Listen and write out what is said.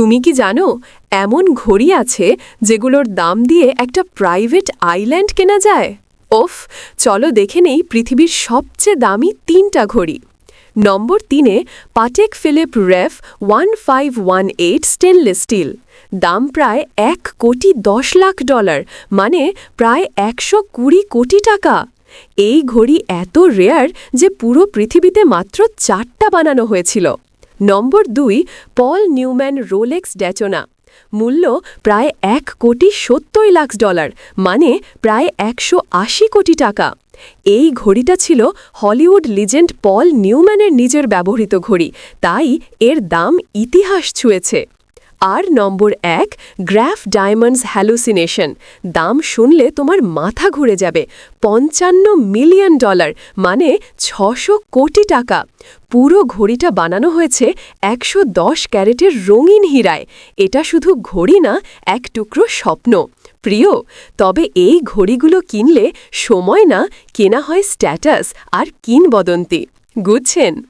তুমি কি জানো, এমন ঘড়ি আছে যেগুলোর দাম দিয়ে একটা প্রাইভেট আইল্যান্ড কেনা যায়? ওফ, চলো দেখে নেই পৃথিবীর সবচেয়ে দামি তিনটা ঘড়ি। নম্বর তিনে Patek Philippe ref one five one eight stainless steel. দাম প্রায় এক কোটি দশ লাখ ডলার মানে প্রায় একশো কুড়ি কোটি টাকা। এই ঘড়ি এত রেয়ার যে পুরো পৃথিবীতে মাত্র চারটা বানানো হয়েছিল। নম্বর দুই, পল নিউম্যান রোলেক্স ড্যাচোনা মূল্য প্রায় এক কোটি সত্তর লাখ ডলার মানে প্রায় একশো আশি কোটি টাকা। এই ঘড়িটা ছিল হলিউড লিজেন্ড পল নিউম্যানের নিজের ব্যবহৃত ঘড়ি, তাই এর দাম ইতিহাস ছুঁয়েছে। আর নম্বর এক গ্র্যাফ ডায়মন্ডস হ্যালুসিনেশন। দাম শুনলে তোমার মাথা ঘুরে যাবে। পঞ্চান্ন মিলিয়ন ডলার মানে ছশো কোটি টাকা। পুরো ঘড়িটা বানানো হয়েছে একশো দশ ক্যারেটের রঙিন হীরায়। এটা শুধু ঘড়ি না, এক টুকরো স্বপ্ন। প্রিয়, তবে এই ঘড়িগুলো কিনলে সময় না, কেনা হয় স্ট্যাটাস আর কিনবদন্তি। বুঝছেন